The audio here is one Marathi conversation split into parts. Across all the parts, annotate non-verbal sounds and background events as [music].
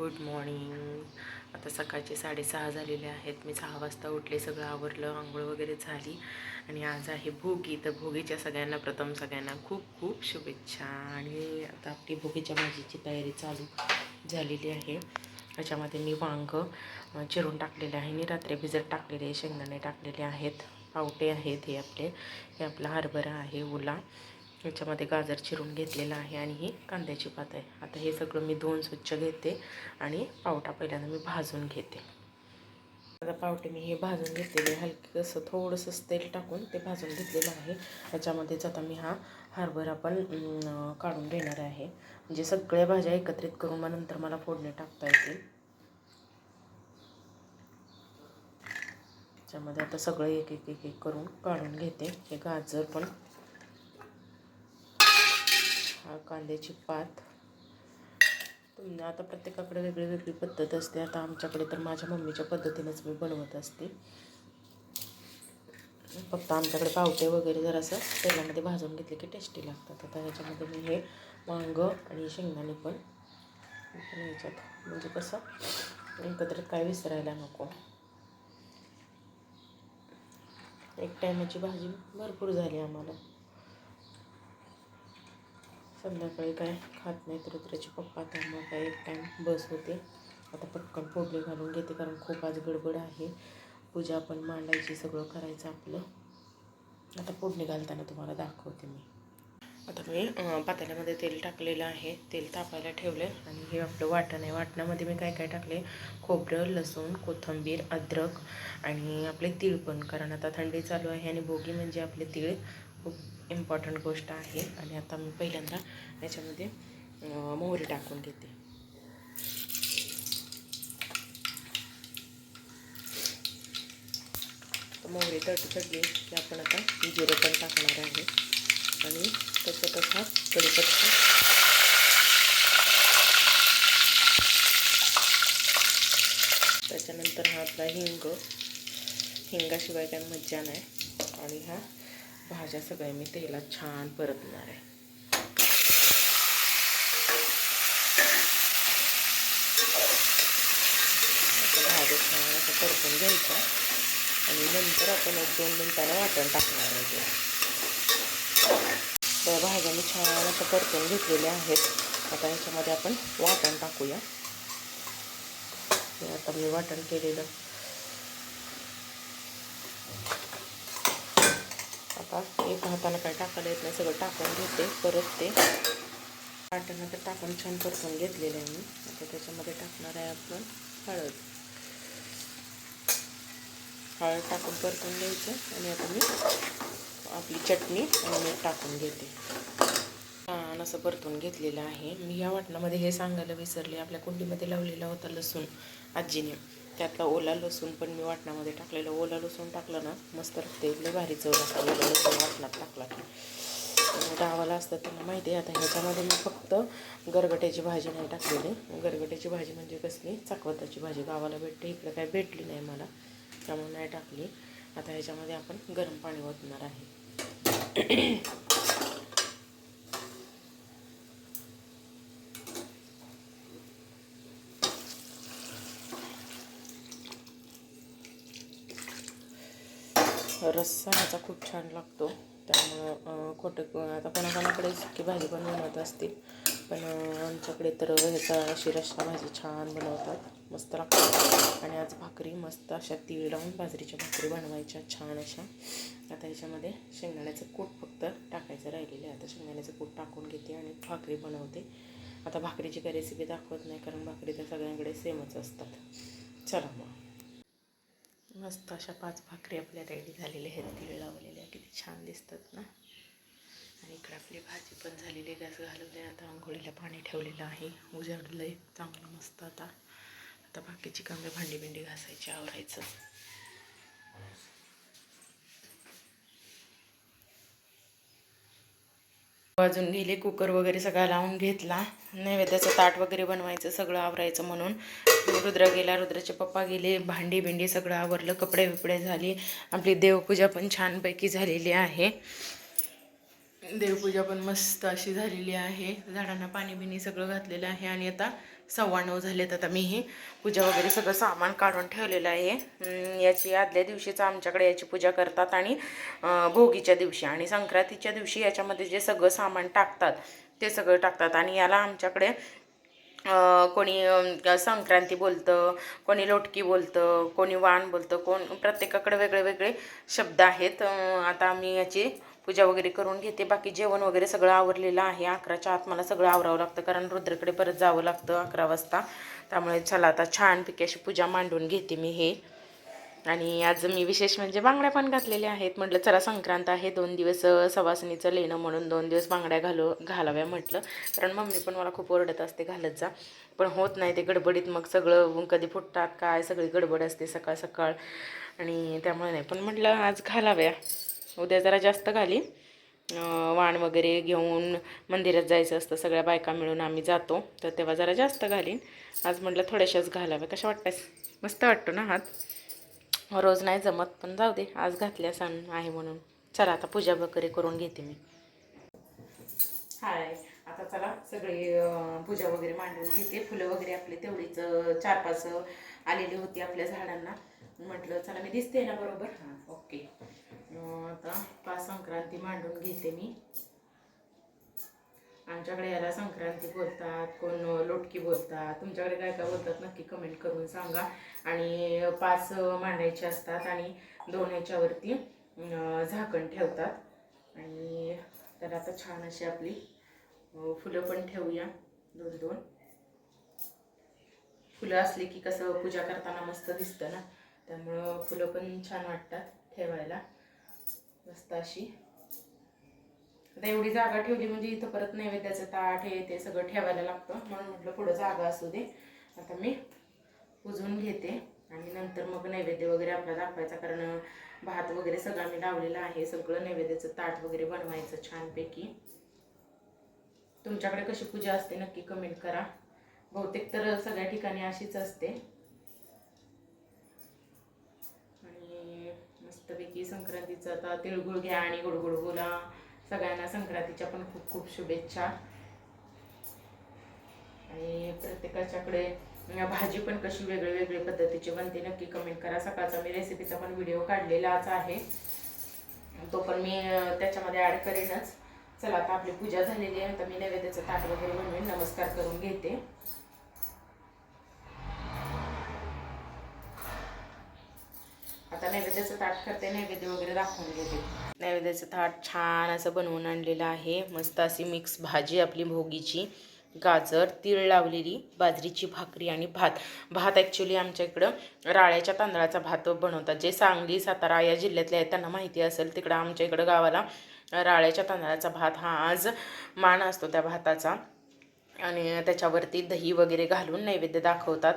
Good morning. आता सकाळचे साडेसहा झालेले आहेत. मी सहा वाजता उठले सगळं आवरलं आंघोळ वगैरे झाली. आणि आज आहे भोगी. तर भोगीच्या सगळ्यांना प्रथम सगळ्यांना खूप खूप शुभेच्छा. आणि आता आपली भोगीच्या भाजीची तयारी चालू झालेली आहे. त्याच्यामध्ये मी वांग चिरून टाकलेले आहे. आणि रात्री भिजत टाकलेले शेंगदाणे टाकलेले आहेत. पावटे आहेत हे आपले. हे आपला हरभरा आहे ओला. याच्यामध्ये गाजर चिरून घेतलेला आहे आणि ही कांद्याची पात आहे. आता हे सगळं मी धुवून स्वच्छ घेते आणि पावटा पहिल्यांदा मी भाजून घेते. आता पावटे मी हे भाजून घेतलेले हलके असं थोडंसं तेल टाकून ते भाजून घेतलेलं आहे. त्याच्यामध्येच आता मी हा हरभरा पण काढून घेणार आहे. म्हणजे सगळ्या भाज्या एकत्रित करून मग नंतर मला फोडणी टाकता येतील. त्याच्यामध्ये आता सगळं एक एक एक एक करून काढून घेते. हे गाजर पण कांद्याची पात. तुम्ही आता प्रत्येकाकडे वेगळी वेगळी पद्धत असते. आता आमच्याकडे तर माझ्या मम्मीच्या पद्धतीनेच मी बनवत असते. फक्त आमच्याकडे पावटे वगैरे जर असं तेलामध्ये भाजून घेतले की टेस्टी लागतात. आता ह्याच्यामध्ये मी हे वांग आणि शेंगदाणे पण याच्यात ह्याच्यात म्हणजे कसं एकत्रित काय विसरायला नको. एक टायमाची भाजी भरपूर झाली आम्हाला. संध्याकाळी काय खात नाहीत रुद्राचे पप्पा त्यामुळे काय एक टाईम बस होते. आता पटकन फोडणी घालून घेते कारण खूप आज गडबड आहे. पूजा पण मांडायची सगळं करायचं आपलं. आता फोडणी घालताना तुम्हाला दाखवते मी. आता मी अं, पातेल्यामध्ये तेल टाकलेलं आहे. तेल तापायला ठेवलं आणि हे आपलं वाटण आहे. वाटणामध्ये मी काय काय टाकले खोबरं लसूण कोथिंबीर अद्रक आणि आपले तीळ पण. कारण आता थंडी चालू आहे आणि भोगी म्हणजे आपले तीळ खूप इम्पॉर्टंट गोष्ट आहे. आणि आता मी पहिल्यांदा याच्यामध्ये मोहरी टाकून घेते. तर मोहरी तट चढली की आपण आता जिरे पण टाकणार आहे. आणि तसं तसा कडीपत्ता त्याच्यानंतर हा आपला हिंग. हिंगाशिवाय काय मज्जा नाही. आणि हा भाज्या सगळ्या मी तेलात छान परतणार आहे. आता भाज्या छान असं परतून घ्यायचं आणि नंतर आपण एक दोन मिनिटानं वाटण टाकणार आहे त्या भाज्या मी छान असं परतून घेतलेल्या आहेत. आता ह्याच्यामध्ये आपण वाटण टाकूया. आता मी वाटण केलेलं आता एक हाताला काय टाकायला येत नाही सगळं टाकून घेते परत ते वाटण तर टाकून छान परतून घेतलेलं आहे मी. आता त्याच्यामध्ये टाकणार आहे आपण हळद. हळद टाकून परतून घ्यायचं आणि आता मी आपली चटणी आणि मीठ टाकून घेते. छान असं परतून घेतलेलं आहे. मी ह्या वाटणामध्ये हे सांगायला विसरले. आपल्या कुंडीमध्ये लावलेला होता लसूण आजीने. त्यातला ओला लसूण पण मी वाटणामध्ये टाकलेला. ओला लसूण टाकलं ना मस्त लागते लय भारी चव लागते. ओला लसूण वाटणात टाकला की. गावाला असतात त्यांना माहिती आहे. आता ह्याच्यामध्ये मी फक्त गरगट्याची भाजी नाही टाकलेली. गरगट्याची भाजी म्हणजे कसली? चाकवताची भाजी. गावाला भेटते इकडं काय भेटली नाही मला. त्यामुळे नाही टाकली. आता ह्याच्यामध्ये आपण गरम पाणी ओतणार आहे. रस्सा ह्याचा खूप छान लागतो. त्यामुळं खोटं आता कोणाकोणाकडे सुकी भाजी पण बनवत असतील पण आमच्याकडे तर ह्याचा अशी रस्सा भाजी छान बनवतात मस्त लागतात. आणि आज भाकरी मस्त अशा तीळ लावून बाजरीच्या भाकरी बनवायच्या छान अशा. आता ह्याच्यामध्ये शेंगदाण्याचं कूट फक्त टाकायचं राहिलेलं आहे. आता शेंगदाण्याचं कूट टाकून घेते आणि भाकरी बनवते. आता भाकरीची काही रेसिपी दाखवत नाही कारण भाकरी तर सगळ्यांकडे सेमच असतात. चला मग. मस्त अशा पाच भाकरी आपल्या रेडी झालेल्या आहेत. तिळ लावलेल्या किती छान दिसतात ना? आणि इकडे आपली भाजी पण झालेली आहे. गॅस घालवले आता आंघोळीला पाणी ठेवलेलं आहे. उजाडलं आहे चांगलं मस्त आता. आता बाकीची कामे भांडी बिंडी घासायची आवरायचं. वाजून गेले कुकर वगैरे सगळा लावून घेतला. नैवेद्याचं ताट वगैरे बनवायचं सगळं आवरायचं म्हणून. रुद्र गेला रुद्राचे पप्पा गेले भांडी बिंडी सगळं आवरलं कपडे बिपडे झाले. आपली देवपूजा पण छानपैकी झालेली आहे. देवपूजा पण मस्त अशी झालेली आहे. झाडांना पाणी बिणी सगळं घातलेलं आहे आणि आता सव्वा नऊ झालेत आता मी ही पूजा वगैरे सगळं सामान काढून ठेवलेलं आहे. याची आदल्या दिवशीच आमच्याकडे याची पूजा करतात आणि भोगीच्या दिवशी आणि संक्रांतीच्या दिवशी याच्यामध्ये जे सगळं सामान टाकतात ते सगळं टाकतात. आणि याला आमच्याकडे कोणी संक्रांती बोलतं कोणी लोटकी बोलतं कोणी वाण बोलतं कोण प्रत्येकाकडे वेगळे वेगळे शब्द आहेत. आता आम्ही याची पूजा वगैरे करून घेते. बाकी जेवण वगैरे सगळं आवरलेलं आहे. अकराच्या आत मला सगळं आवरावं लागतं कारण रुद्रकडे परत जावं लागतं अकरा वाजता. त्यामुळे चला आता छानपैकी अशी पूजा मांडून घेते मी हे. आणि आज मी विशेष म्हणजे बांगड्या पण घातलेल्या आहेत. म्हटलं चला संक्रांत आहे दोन दिवस सवासनीचं सवासणीचं लेणं म्हणून दोन दिवस बांगड्या घालू घालाव्या म्हटलं. कारण मम्मी पण मला खूप ओरडत असते घालत जा. पण होत नाही ते गडबडीत मग सगळं कधी फुटतात काय सगळी गडबड असते सकाळ सकाळ. आणि त्यामुळे नाही. पण म्हटलं आज घालाव्या. उद्या जरा जास्त घाली वाण वगैरे घेऊन मंदिरात जायचं असतं सगळ्या बायका मिळून आम्ही जातो. तर तेव्हा जरा जास्त घालीन. आज म्हटलं थोड्याशाच घालाव्या. कशा वाटतास मस्त वाटतो ना हात रोज नाही जमत पण जाऊ दे आज घातल्या सण आहे म्हणून. चला आता पूजा वगैरे करून घेते मी. हाय आता चला सगळी पूजा वगैरे मांडून घेते. फुलं वगैरे आपली तेवढीच चार पाच आलेली होती आपल्या झाडांना. म्हटलं चला मी दिसते ना बरोबर? हां ओके. आता पाच संक्रांती मांडून घेते मी. आमच्याकडे याला संक्रांती बोलतात कोण लोटकी बोलतात. तुमच्याकडे काय काय बोलतात नक्की कमेंट करून सांगा. आणि पाच मांडायचे असतात आणि दोन ह्याच्यावरती झाकण ठेवतात. आणि तर आता छान अशी आपली फुलं पण ठेवूया. दोन दोन. फुलं असली की कसं पूजा करताना मस्त दिसतं ना. त्यामुळं फुलं पण छान वाटतात ठेवायला. मस्त अशी. आता एवढी जागा ठेवली म्हणजे इथं परत नैवेद्याचं ताट हे ते सगळं ठेवायला लागतं. म्हणून म्हटलं पुढं जागा असू दे. आता मी पुजून घेते आणि नंतर मग नैवेद्य वगैरे आपला दाखवायचा कारण भात वगैरे सगळा मी लावलेला आहे. सगळं नैवेद्याचं ताट वगैरे बनवायचं छानपैकी. तुमच्याकडे कशी पूजा असते नक्की कमेंट करा. बहुतेक तर सगळ्या ठिकाणी अशीच असते. आणि मस्तपैकी संक्रांतीचं आता तिळगुळ घ्या आणि गुडगुड बोला. सगळ्यांना संक्रांतीच्या पण खूप खूप शुभेच्छा. आणि प्रत्येकाच्याकडे भाजी पण कशी वेगळी वेगळी पद्धतीची बनते नक्की कमेंट करा. सकाळचा मी रेसिपीचा पण व्हिडिओ काढलेलाच आहे. तो पण मी त्याच्यामध्ये ॲड करेनच. चला आता आपली पूजा झालेली आहे. आता मी नैवेद्याचं ताट वगैरे बनवेन नमस्कार करून घेते आता नैवेद्याचं ताट करते नैवेद्य वगैरे दाखवून घेते नैवेद्याचं ताट छान असं बनवून आणलेलं आहे. मस्त अशी मिक्स भाजी आपली भोगीची गाजर तीळ लावलेली बाजरीची भाकरी आणि भात. भात ॲक्च्युली आमच्या इकडं राळ्याच्या तांदळाचा भात बनवतात. जे सांगली सातारा या जिल्ह्यातले आहेत त्यांना माहिती असेल तिकडं आमच्या इकडं गावाला राळ्याच्या तांदळाचा भात हा आज मान असतो त्या भाताचा. आणि त्याच्यावरती दही वगैरे घालून नैवेद्य दाखवतात.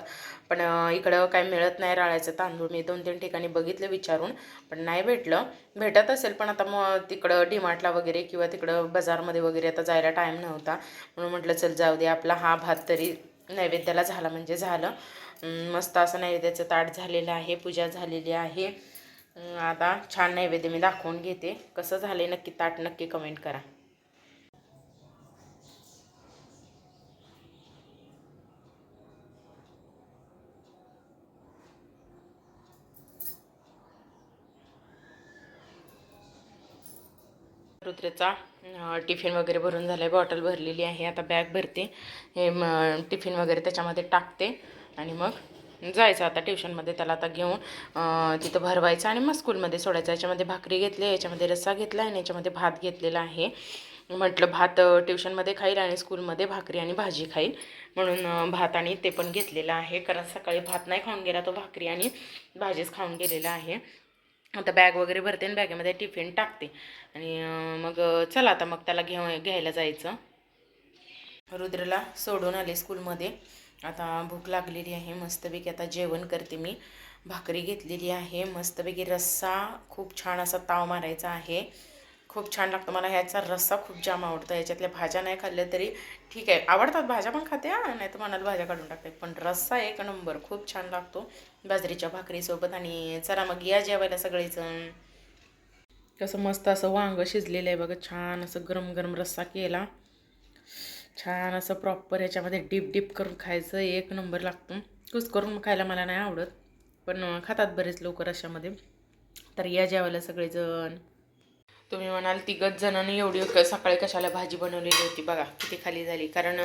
पण इकडं काय मिळत नाही राळ्याचं तांदूळ. मी दोन तीन ठिकाणी बघितलं विचारून पण नाही भेटलं. भेटत असेल पण आता मग तिकडं डिमार्टला वगैरे किंवा तिकडं बाजारमध्ये वगैरे आता जायला टाईम नव्हता. म्हणून म्हटलं चल जाऊ दे. आपला हा भात तरी नैवेद्याला झाला म्हणजे झालं. मस्त असं नैवेद्याचं ताट झालेलं आहे पूजा झालेली आहे. आता छान नैवेद्य मी दाखवून घेते. कसं झालं नक्की ताट नक्की कमेंट करा. रुद्रचा टिफिन वगैरे भरून झालं आहे बॉटल भरलेली आहे आता बॅग भरते. हे म टिफिन वगैरे त्याच्यामध्ये टाकते आणि मग जायचं आता ट्युशनमध्ये त्याला आता घेऊन तिथं भरवायचं आणि मग स्कूलमध्ये सोडायचं. याच्यामध्ये भाकरी घेतली याच्यामध्ये रस्सा घेतला आणि याच्यामध्ये भात घेतलेला आहे. म्हटलं भात ट्युशनमध्ये खाईल आणि स्कूलमध्ये भाकरी आणि भाजी खाईल. म्हणून भात आणि ते पण घेतलेलं आहे. कारण सकाळी भात नाही खाऊन गेला तो भाकरी आणि भाजीच खाऊन गेलेला आहे. आता बॅग वगैरे भरते आणि बॅगेमध्ये टिफिन टाकते. आणि मग चला आता मग त्याला घेऊ घ्यायला जायचं. रुद्रला सोडून आले स्कूलमध्ये आता भूक लागलेली आहे मस्तपैकी आता जेवण करते मी. भाकरी घेतलेली आहे मस्तपैकी रस्सा खूप छान असा ताव मारायचा आहे. खूप छान लागतो. मला ह्याचा रस्सा खूप जाम आवडतो. याच्यातल्या भाज्या नाही खाल्ल्या तरी ठीक आहे. आवडतात भाज्या पण खाते हा. नाही तर मनाला भाज्या काढून टाकते. पण रस्सा एक नंबर. खूप छान लागतो. बाजरीच्या भाकरीसोबत आणि चला मग या जेवायला सगळेजण. कसं मस्त असं वांग शिजलेलं आहे बघा. छान असं गरम गरम रस्सा केला. छान असं प्रॉपर ह्याच्यामध्ये डीप डीप करून खायचं एक नंबर लागतो. कुस करून खायला मला नाही आवडत. पण खातात बरेच लवकर अशामध्ये तर या जेवायला सगळेजण. तुम्ही म्हणाल तिघच जणांनी एवढी सकाळी कशाला भाजी बनवलेली होती बघा किती खाली झाली. कारण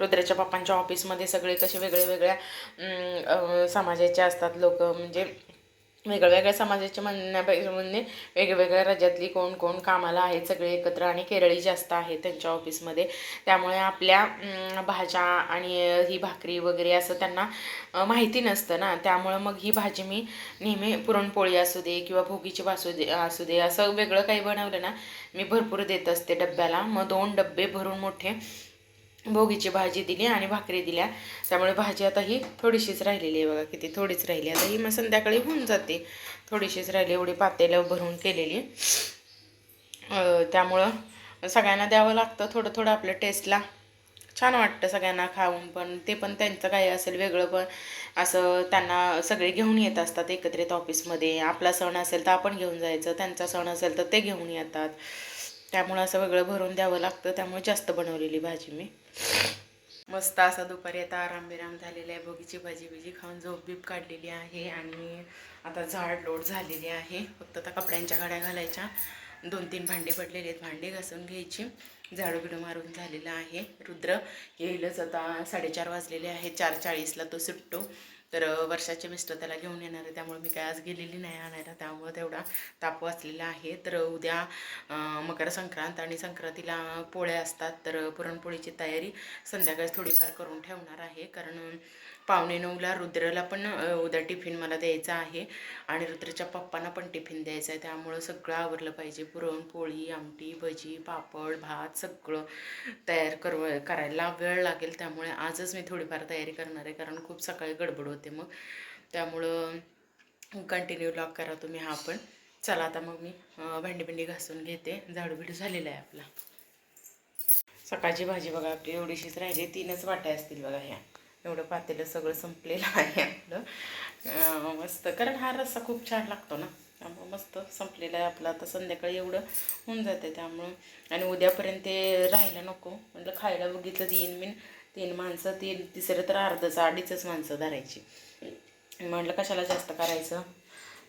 रुद्राच्या पप्पांच्या ऑफिसमध्ये सगळे कसे वेगळे वेगळ्या समाजाचे असतात लोक. म्हणजे वेगळ्या समाजाचे म्हणण्यापैकी म्हणजे वेगवेगळ्या राज्यातली कोण कोण कामाला आहेत सगळे एकत्र आणि केरळी जास्त आहेत त्यांच्या ऑफिसमध्ये. त्यामुळे आपल्या भाज्या आणि ही भाकरी वगैरे असं त्यांना माहिती नसतं ना. त्यामुळं मग ही भाजी मी नेहमी पुरणपोळी असू दे किंवा भोगीची भासू दे असू दे असं वेगळं काही बनवलं ना मी भरपूर देत असते डब्याला. मग दोन डब्बे भरून मोठे भोगीची भाजी दिली आणि भाकरी दिल्या. त्यामुळे भाजी आता ही थोडीशीच राहिलेली आहे बघा किती थोडीच राहिली. आता ही मग संध्याकाळी होऊन जाते. थोडीशीच राहिली एवढी पातेलं भरून केलेली. त्यामुळं सगळ्यांना द्यावं लागतं. थोडं थोडं आपल्या टेस्टला छान वाटतं सगळ्यांना खाऊन पण. ते पण त्यांचं काही असेल वेगळं पण. असं त्यांना सगळे घेऊन येत असतात एकत्रित ऑफिसमध्ये. आपला सण असेल तर आपण घेऊन जायचं. त्यांचा सण असेल तर ते घेऊन येतात. त्यामुळं असं वेगळं भरून द्यावं लागतं. त्यामुळे जास्त बनवलेली भाजी मी. मस्त असा दुपारी आता आराम बिराम झालेला आहे. भोगीची भाजी बिजी खाऊन झोप बीप काढलेली आहे आणि आता झाड लोट झालेली आहे. फक्त आता कपड्यांच्या घड्या घालायच्या. दोन तीन भांडी पडलेली आहेत. भांडी घासून घ्यायची. झाडू बिडू मारून झालेलं आहे. रुद्र येईलच आता साडेचार वाजलेले आहे चार चाळीसला तो सुटतो. तर वर्षाचे मिस्टर त्याला घेऊन येणार आहे. त्यामुळे मी काय आज गेलेली नाही आणायला त्यामुळे तेवढा ताप वाचलेला आहे. तर उद्या मकर संक्रांत आणि संक्रांतीला पोळ्या असतात. तर पुरणपोळीची तयारी संध्याकाळी थोडीफार करून ठेवणार आहे. कारण पावणे नऊला रुद्रला पण उद्या टिफिन मला द्यायचा आहे. आणि रुद्रच्या पप्पांना पण टिफिन द्यायचं आहे. त्यामुळं सगळं आवरलं पाहिजे. पुरणपोळी आमटी भजी पापड भात सगळं तयार करव करायला वेळ लागेल. त्यामुळे आजच मी थोडीफार तयारी करणार आहे. कारण खूप सकाळी गडबड होते मग. त्यामुळं कंटिन्यू लॉक करा तुम्ही हा पण. चला आता मग मी भांडी भिंडी घासून घेते. झाडूबिडू झालेला आहे आपला. सकाळची भाजी बघा आपली एवढीशीच राहिली. तीनच वाट्या असतील बघा ह्या. एवढं पातेलं सगळं संपलेलं [laughs] आहे आपलं. मस्त. कारण हा रस्सा खूप छान लागतो ना. त्यामुळं मस्त संपलेलं आहे आपलं. आता संध्याकाळी एवढं होऊन जाते त्यामुळं. आणि उद्यापर्यंत ते राहायला नको. म्हटलं खायला बघितलं तीन मीन तीन माणसं तीन तिसरं तर अर्धच अडीचच माणसं धरायची. म्हटलं कशाला जास्त करायचं?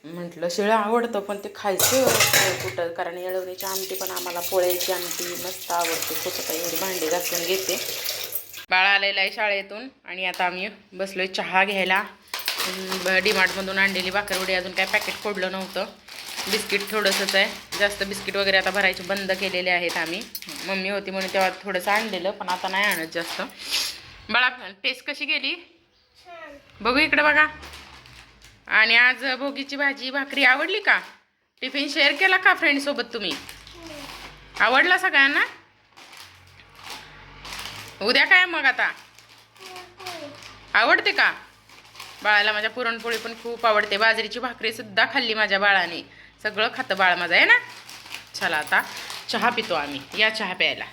म्हटलं शिळं आवडतं पण ते खायचं कुठं? कारण येळवणीची आमटी पण आम्हाला पोळ्याची आमटी मस्त आवडते. कुठं काही एवढी भांडी घासून घेते. बाळा आलेला आहे शाळेतून आणि आता आम्ही बसलोय चहा घ्यायला. डीमार्टमधून आणलेली भाकरवडी अजून काय पॅकेट फोडलं नव्हतं. बिस्किट थोडंसंच आहे. जास्त बिस्किट वगैरे आता भरायचे बंद केलेले आहेत आम्ही. मम्मी होती म्हणून तेव्हा थोडंसं आणलेलं पण आता नाही आणत जास्त. बाळा टेस्ट कशी गेली? बघू इकडे बघा. आणि आज भोगीची भाजी भाकरी आवडली का? टिफिन शेअर केला का फ्रेंडसोबत तुम्ही? आवडला सगळ्यांना? उद्या काय मग आता? आवडते का? बाळाला माझ्या पुरणपोळी पण खूप आवडते. बाजरीची भाकरी सुद्धा खाल्ली माझ्या बाळाने. सगळं खातं बाळ माझं आहे ना? चला आता चहा पितो आम्ही. या चहा प्यायला.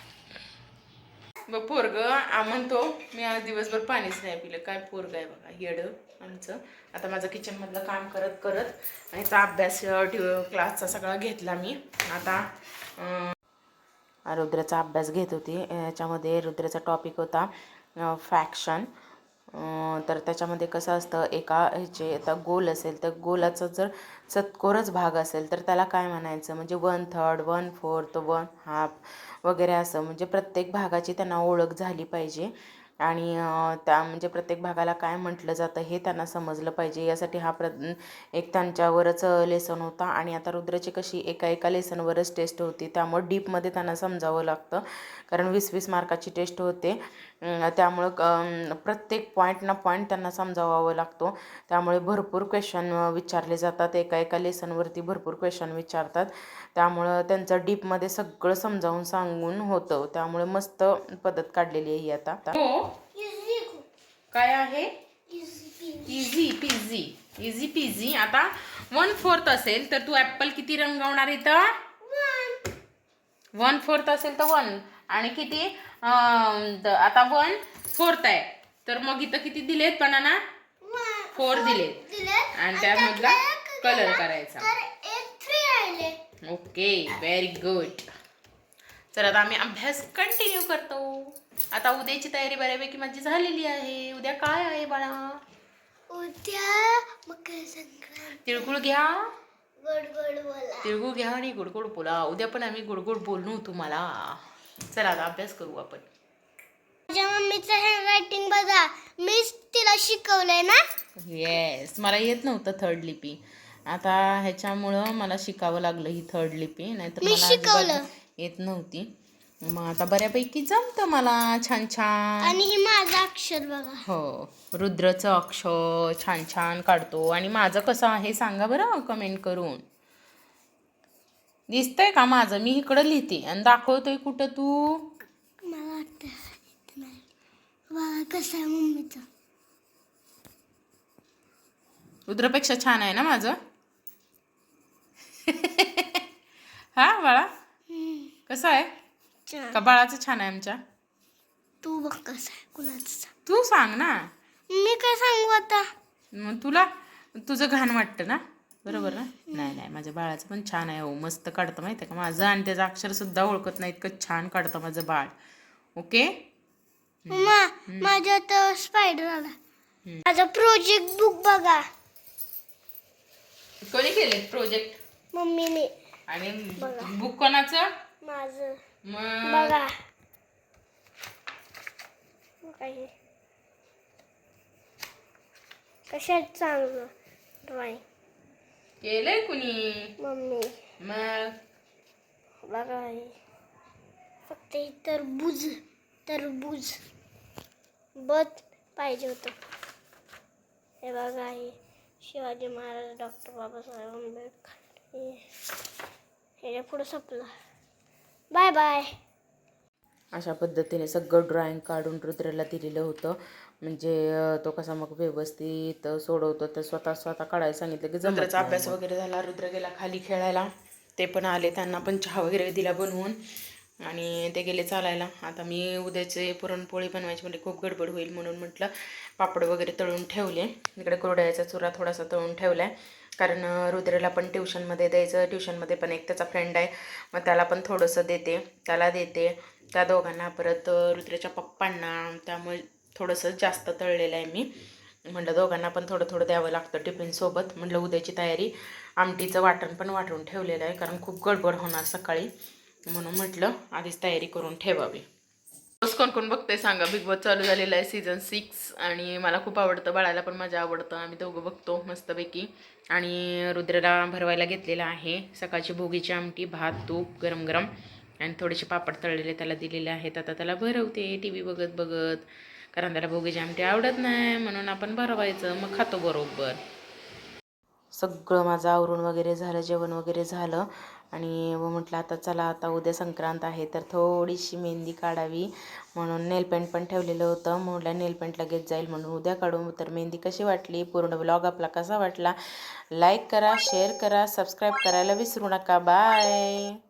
बघ पोरग म्हणतो मी आज दिवसभर पाणीच नाही पिलं. काय पोरग आहे बघा येडं आमचं. आता माझं किचनमधलं काम करत करत आणि याचा अभ्यास क्लासचा सगळा घेतला मी. आता रुद्राचा अभ्यास घेत होती. याच्यामध्ये रुद्राचा टॉपिक होता फॅक्शन तर त्याच्यामध्ये कसं असतं एका ह्याचे आता गोल असेल तर गोलाचा जर चतकोरच भाग असेल तर त्याला काय म्हणायचं? म्हणजे one third one fourth one half वगैरे असं. म्हणजे प्रत्येक भागाची त्यांना ओळख झाली पाहिजे. आणि त्या म्हणजे प्रत्येक भागाला काय म्हटलं जातं हे त्यांना समजलं पाहिजे. यासाठी हा प्र एक त्यांच्यावरच लेसन होता. आणि आता रुद्राची कशी एका एका लेसनवरच टेस्ट होती. त्यामुळे डीपमध्ये त्यांना समजावं लागतं. कारण वीस वीस मार्काची टेस्ट होते. त्यामुळं प्रत्येक पॉईंट ना पॉईंट त्यांना समजावावं लागतो. त्यामुळे भरपूर क्वेश्चन विचारले जातात. एका एका लेसनवरती भरपूर क्वेश्चन विचारतात. त्यामुळं त्यांचं डीपमध्ये सगळं समजावून सांगून होतं. त्यामुळे मस्त पद्धत काढलेली आहे ही आता. काय आहे? इझी पिझी इझी पिझी आता वन फोर्थ असेल तर तू ऍपल किती रंगवणार इथं? वन फोर्थ असेल तर वन आणि किती? आता वन फोर्थ आहे. तर मग इथं किती दिलेत बनाना फोर दिलेत. आणि त्यामधला कलर करायचा. ओके व्हेरी गुड तर आता आम्ही अभ्यास कंटिन्यू करतो. आता उद्याची तयारी बऱ्यापैकी माझी झालेली आहे. उद्या काय आहे बाळा? उद्या मकर संक्रांत. तिळगुळ घ्या. गोड गोड बोला. तिळगुळ घ्या आणि गोडगोड बोला. उद्या पण आम्ही गोडगोड बोलणू तुम्हाला. चला आता अभ्यास करू आपण. माझ्या मम्मीचं हँड रायटिंग बघा. मीच तिला शिकवलंय ना? येस मला येत नव्हतं थर्ड लिपी. आता ह्याच्यामुळं मला शिकावं लागलं ही थर्ड लिपी. नाहीतर मी मला शिकवलं. अजिबात येत नव्हती. मग आता बऱ्यापैकी जमतं मला. छान छान. आणि ही माझं अक्षर बघा. हो रुद्रचं अक्षर छान छान काढतो. आणि माझं कसं आहे सांगा बरं कमेंट करून. दिसतंय का माझं? मी इकडं लिहिते. आणि दाखवतोय कुठं तू? मला वाटतं येत नाही. बघा कसं आहे मम्मीचं. रुद्रपेक्षा छान आहे ना माझं? [laughs] हा बाळा. कसं आहे? छान. का बाळाचं छान आहे आमच्या? तू बघ कसं आहे कुणाचं. तू सांग ना. मी काय सांगू आता? मग तुला? तुझं घाण वाटतं ना? बरोबर ना? नाही नाही माझ्या बाळाचं पण छान आहे हो. मस्त काढतं माहिती आहे का? माझं आणि त्याचं अक्षर सुद्धा ओळखत नाही इतकं छान काढतं माझं बाळ. ओके? माझ्या तर स्पायडर आला. माझा प्रोजेक्ट बुक बघा. कोणी केले प्रोजेक्ट मम्मीने. आणि. बुक कोणाचं? माझं. मग? बघा. काही कशात चांगलं? ड्रॉइंग. केलंय कुणी? मम्मी. मग? बघा हे. फक्त हे तरबूज तरबूज. बत पाहिजे होतं. हे बघा हे. शिवाजी महाराज डॉक्टर बाबासाहेब आंबेडकर. हे. ह्याच्या पुढं संपलं. बाय बाय अशा पद्धतीने सगळं ड्रॉइंग काढून रुद्रला दिलेलं होतं. म्हणजे तो कसा मग व्यवस्थित सोडवतो तर स्वतः स्वतः काढायला सांगितलं की रुद्राचा अभ्यास वगैरे झाला रुद्र गेला खाली खेळायला. ते पण आले त्यांना पण चहा वगैरे दिला बनवून. आणि ते गेले चालायला. आता मी उद्याचे पुरणपोळी बनवायची म्हणजे खूप गडबड होईल म्हणून म्हटलं पापड वगैरे तळून ठेवले. इकडे कुरड्याचा चुरा थोडासा तळून ठेवला आहे कारण रुद्रेला रुद्रला पण ट्युशनमध्ये द्यायचं ट्युशनमध्ये पण एक त्याचा फ्रेंड आहे. मग त्याला पण थोडंसं देते. त्याला देते. त्या दोघांना परत रुद्रेच्या रुद्रच्या पप्पांना त्यामुळे थोडंसं जास्त तळलेलं आहे मी. म्हटलं दोघांना पण थोडं थोडं द्यावं लागतं टिफिनसोबत म्हटलं उद्याची तयारी. आमटीचं वाटण पण वाटून ठेवलेलं आहे कारण खूप गडबड होणार सकाळी. म्हणून म्हटलं आधीच तयारी करून ठेवावी. रोज कोण कोण बघते सांगा बिग बॉस चालू झालेला आहे सीझन सिक्स आणि मला खूप आवडतं बाळाला पण माझ्या आवडतं आम्ही दोघं बघतो मस्तपैकी. आणि रुद्रला भरवायला घेतलेला आहे सकाळची भोगीची आमटी भात तूप गरम गरम आणि थोडेसे पापड तळलेले त्याला दिलेले आहेत आता त्याला भरवते टी व्ही बघत बघत कारण त्याला भोगीची आमटी आवडत नाही म्हणून आपण भरवायचं मग खातो बरोबर. सगळं माझं आवरून वगैरे झालं जेवण वगैरे झालं. आणि मग म्हटलं आता चला आता उद्या संक्रांत आहे तर थोडीशी मेहंदी काढावी म्हणून नेलपेंट पण ठेवलेलं होतं. म्हटलं नेलपेंट लगेच जाईल म्हणून उद्या काढू. तर मेहंदी कशी वाटली? पूर्ण ब्लॉग आपला कसा वाटला? लाईक करा शेअर करा सबस्क्राईब करायला विसरू नका. बाय!